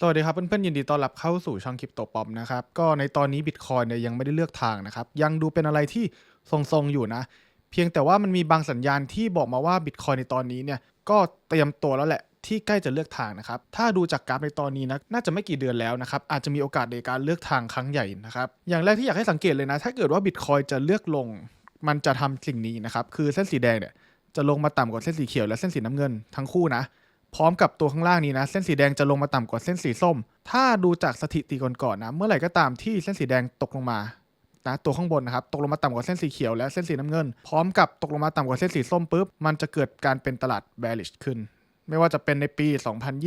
สวัสดีครับเพื่อนๆยินดีต้อนรับเข้าสู่ช่องคริปโตป๊อมนะครับก็ในตอนนี้บิตคอยเนี่ยยังไม่ได้เลือกทางนะครับยังดูเป็นอะไรที่ทรงๆอยู่นะ เพียงแต่ว่ามันมีบางสัญญาณที่บอกมาว่าบิตคอยในตอนนี้เนี่ยก็เตรียมตัวแล้วแหละที่ใกล้จะเลือกทางนะครับถ้าดูจากกราฟในตอนนี้นะน่าจะไม่กี่เดือนแล้วนะครับอาจจะมีโอกาสในการเลือกทางครั้งใหญ่นะครับอย่างแรกที่อยากให้สังเกตเลยนะ ถ้าเกิดว่าบิตคอยจะเลือกลง มันจะทำสิ่งนี้นะครับคือเส้นสีแดงเนี่ยจะลงมาต่ำกว่าเส้นสีเขียวและเส้นสีน้ำเงินทั้งคู่นะ พร้อมกับตัวข้างล่างนี้นะ เส้นสีแดงจะลงมาต่ำกว่าเส้นสีส้ม ถ้าดูจากสถิติก่อนๆนะ เมื่อไหร่ก็ตามที่เส้นสีแดงตกลงมานะตัวข้างบนนะครับตกลงมาต่ำกว่าเส้นสีเขียวและเส้นสีน้ำเงิน พร้อมกับตกลงมาต่ำกว่าเส้นสีส้มปุ๊บมันจะเกิดการเป็นตลาด bearish ขึ้น ไม่ว่าจะเป็นในปี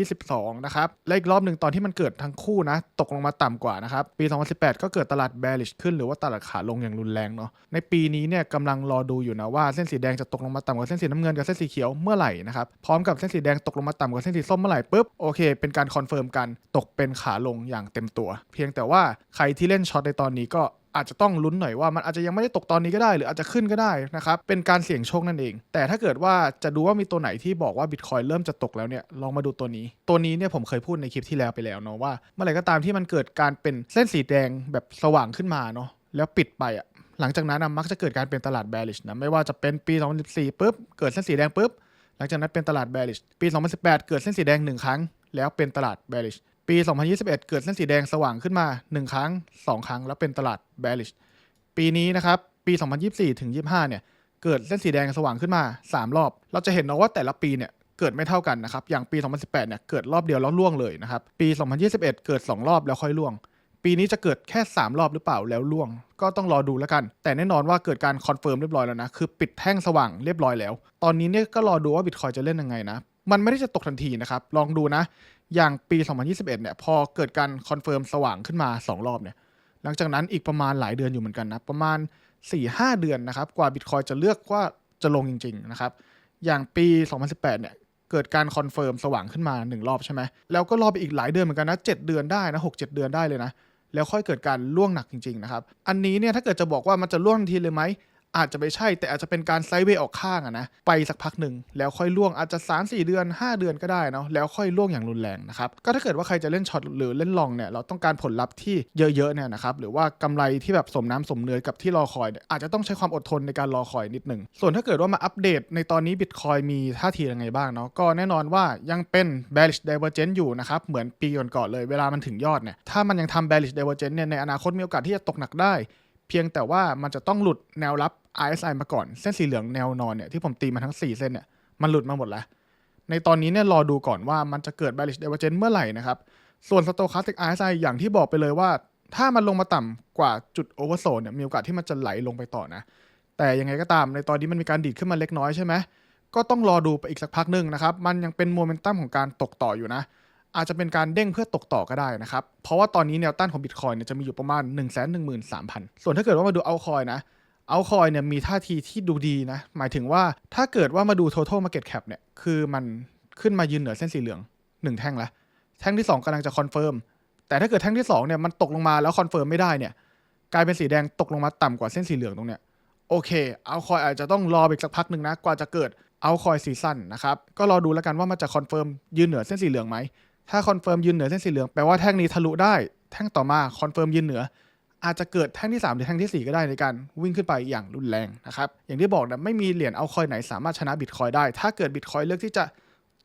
2022 นะครับ และอีกรอบหนึ่งตอนที่มันเกิดทั้งคู่นะ ตกลงมาต่ำกว่านะครับ ปี 2018 ก็เกิดตลาด bearish ขึ้นหรือว่าตลาดขาลงอย่างรุนแรงเนาะ ในปีนี้เนี่ยกำลังรอดูอยู่นะว่าเส้นสีแดงจะตกลงมาต่ำกว่าเส้นสีน้ำเงินกับเส้นสีเขียวเมื่อไหร่นะครับ พร้อมกับเส้นสีแดงตกลงมาต่ำกว่าเส้นสีส้มเมื่อไหร่ปุ๊บโอเค เป็นการคอนเฟิร์มกันตกเป็นขาลงอย่างเต็มตัว เพียงแต่ว่าใครที่เล่นช็อตในตอนนี้ก็ อาจจะต้องลุ้นหน่อยว่ามันอาจจะยังไม่ได้ตกตอนนี้ก็ได้ หรืออาจจะขึ้นก็ได้นะครับเป็นการเสี่ยงโชคนั่นเอง แต่ถ้าเกิดว่าจะดูว่ามีตัวไหนที่บอกว่าบิตคอยเริ่มจะตกแล้วเนี่ยลองมาดูตัวนี้ ตัวนี้เนี่ยผมเคยพูดในคลิปที่แล้วไปแล้วเนาะว่าเมื่อไหร่ก็ตามที่มันเกิดการเป็นเส้นสีแดงแบบสว่างขึ้นมาเนาะแล้วปิดไปอะหลังจากนั้นมักจะเกิดการเป็นตลาด bearish นะไม่ว่าจะเป็นปี 2014ปุ๊บเกิดเส้นสีแดงปุ๊บหลังจากนั้นเป็นตลาด bearish ปี 2018 เกิดเส้นสีแดงหนึ่งครั้ง แล้วเป็นตลาด bearish ปี 2021 เกิดเส้นสีแดงสว่างขึ้นมา 1 ครั้ง 2 ครั้ง แล้วเป็นตลาด bearish ปีนี้นะครับปี 2024 ถึง 25 เนี่ยเกิดเส้นสีแดงสว่างขึ้นมา 3 รอบ เราจะเห็นนะว่าแต่ละปีเนี่ยเกิดไม่เท่ากันนะครับ อย่างปี 2018 เนี่ยเกิดรอบเดียวแล้วล่วงเลยนะครับ ปี 2021 เกิด 2 รอบแล้วค่อยล่วง ปีนี้จะเกิดแค่ 3 รอบหรือเปล่าแล้วล่วง ก็ต้องรอดูแล้วกัน แต่แน่นอนว่าเกิดการคอนเฟิร์มเรียบร้อยแล้วนะ คือปิดแท่งสว่างเรียบร้อยแล้ว ตอนนี้เนี่ยก็รอดูว่าบิตคอยจะเล่นยังไงนะ มันไม่ได้จะตกทันทีนะครับ ลองดูนะ อย่างปี 2021 เนี่ย พอเกิดการคอนเฟิร์มสว่างขึ้นมา 2 รอบเนี่ย หลังจากนั้นอีกประมาณหลายเดือนอยู่เหมือนกันนะ ประมาณ 4-5 เดือนนะครับ กว่าบิตคอยจะเลือกว่าจะลงจริง ๆ นะครับ อย่างปี 2018 เนี่ย เกิดการคอนเฟิร์มสว่างขึ้นมา 1 รอบใช่ไหม แล้วก็รอไปอีกหลายเดือนเหมือนกันนะ 7 เดือนได้นะ 6-7 เดือนได้เลยนะ แล้วค่อยเกิดการล่วงหนักจริง ๆ นะครับ อันนี้เนี่ย ถ้าเกิดจะบอกว่ามันจะล่วงทันทีเลยไหม อาจจะไม่ใช่แต่อาจจะเป็นการไซด์เวย์ออกข้างอะนะไปสักพักหนึ่งแล้วค่อยล่วงอาจจะ3 4 เดือน 5 เดือนก็ได้เนาะแล้วค่อยล่วงอย่างรุนแรงนะครับก็ถ้าเกิดว่าใครจะเล่นช็อตหรือเล่นลองเนี่ยเราต้องการผลลัพธ์ที่เยอะๆเนี่ยนะครับหรือว่ากำไรที่แบบสมน้ำสมเนื้อกับที่รอคอยเนี่ยอาจจะต้องใช้ความอดทนในการรอคอยนิดหนึ่งส่วนถ้าเกิดว่ามาอัปเดตในตอนนี้ Bitcoin มีท่าทียังไงบ้างเนาะก็แน่นอนว่ายังเป็น bearish divergence อยู่นะครับเหมือนปีก่อนๆเลยเวลามันถึงยอดเนี่ยถ้ามันยังทำ bearish divergence เนี่ยในอนาคตมีโอกาสที่จะตกหนักได้ เพียงแต่ว่ามันจะต้องหลุดแนวรับ RSI มาก่อน เส้นสีเหลืองแนวนอนเนี่ยที่ผมตีมาทั้ง 4 เส้นเนี่ยมันหลุดมาหมดแล้ว ในตอนนี้เนี่ยรอดูก่อนว่ามันจะเกิด bearish divergence เมื่อไหร่นะครับ ส่วน stochastic RSI อย่างที่บอกไปเลยว่า ถ้ามันลงมาต่ำกว่าจุด oversold เนี่ยมีโอกาสที่มันจะไหลลงไปต่อนะ แต่ยังไงก็ตามในตอนนี้มันมีการดีดขึ้นมาเล็กน้อยใช่ไหมก็ต้องรอดูไปอีกสักพักหนึ่งนะครับ มันยังเป็นโมเมนตัมของการตกต่ออยู่นะ อาจจะเป็นการเด้งเพื่อตกต่อก็ได้นะครับ เพราะว่าตอนนี้แนวต้านของ Bitcoin เนี่ยจะมีอยู่ประมาณ 1 1 3 0 0 0 ส่วนถ้าเกิดว่ามาดูเอาคอยนะเอาคอยเนี่ยมีท่าทีที่ดูดีนะ หมายถึงว่าถ้าเกิดว่ามาดู total market cap เนี่ย คือมันขึ้นมายืนเหนือเส้นสีเหลือง 1 แท่งแล้วแท่งที่ 2กำลังจะคอนเฟิร์ม แต่ถ้าเกิดแท่งที่2เนี่ยมันตกลงมาแล้วคอนเฟิร์มไม่ได้เนี่ย กลายเป็นสีแดงตกลงมาต่ำกว่าเส้นสีเหลืองตรงเนี้ย โอเค เอาคอยอาจจะต้องรออีกสักพักหนึ่งนะ กว่าจะเกิดเอาคอยซีซั่นนะครับ ก็รอดูแล้วกันว่ามันจะคอนเฟิร์มยืนเหนือเส้นสีเหลืองไหม ถ้าคอนเฟิร์มยืนเหนือเส้นสีเหลืองแปลว่าแท่งนี้ทะลุได้ แท่งต่อมาคอนเฟิร์มยืนเหนือ อาจจะเกิดแท่งที่ 3 หรือแท่งทีสี่ 4 ก็ได้ในการวิ่งขึ้นไปอย่างรุนแรงนะครับ อย่างที่บอกนะไม่มีเหรียญเอาคอยไหนสามารถชนะบิตคอยได้ ถ้าเกิดบิตคอยเลือกที่จะ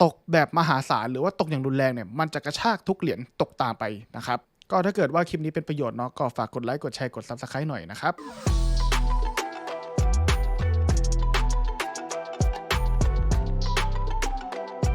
ตกแบบมหาศาลหรือว่าตกอย่างรุนแรงเนี่ยมันจะกระชากทุกเหรียญตกตามไปนะครับก็ถ้าเกิดว่าคลิปนี้เป็นประโยชน์เนาะก็ฝากกดไลค์กดแชร์กด Subscribe หน่อยนะครับ